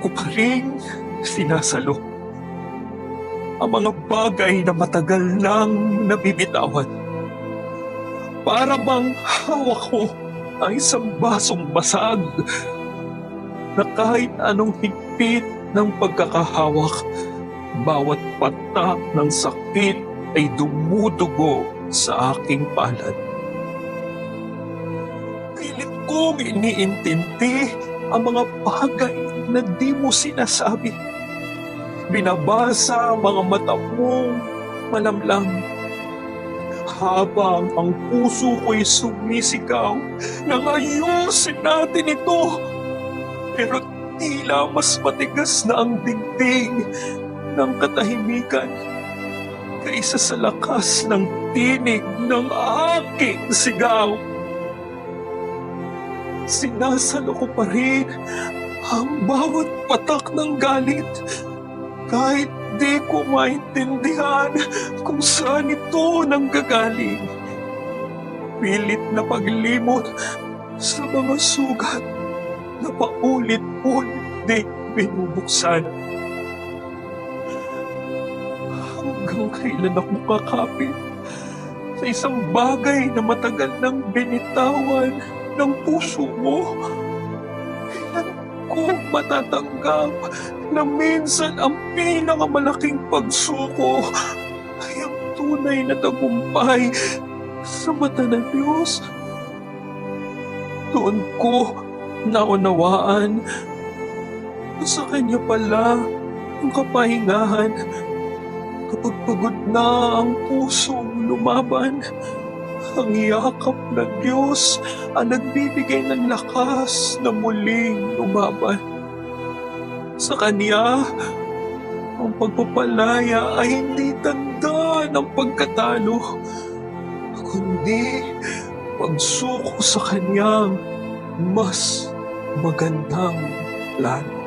ko pa rin sinasalo ang mga bagay na matagal nang nabibitawan. Para bang hawak ko ang isang basong basag na kahit anong higpit ng pagkakahawak, bawat patak ng sakit ay dumudugo sa aking palad. Pilit kong iniintindi ang mga bagay na di mo sinasabi. Binabasa ang mga mata mong malamlang. Habang ang puso ko'y sumisigaw nang ayusin natin ito. Pero tila mas matigas na ang dingding ng katahimikan kaysa sa lakas ng tinig ng aking sigaw. Sinasalo ko pa rin ang bawat patak ng galit kahit di ko maintindihan kung saan ito nanggagaling. Pilit na paglimot sa mga sugat na paulit-ulit di binubuksan. Hanggang kailan ako kakapit sa isang bagay na matagal nang binitawan ng puso mo? Kailan ko matatanggap na minsan ang pinakamalaking pagsuko ay ang tunay na tagumpay sa mata ng Diyos? Doon ko naunawaan na sa Kanya pala ang kapahingahan pagod na ang pusong lumaban. Ang yakap ng Diyos ang nagbibigay ng lakas na muling lumaban. Sa Kanya, ang pagpapalaya ay hindi tanda ng pagkatalo, kundi pagsuko sa Kanyang mas magandang plano.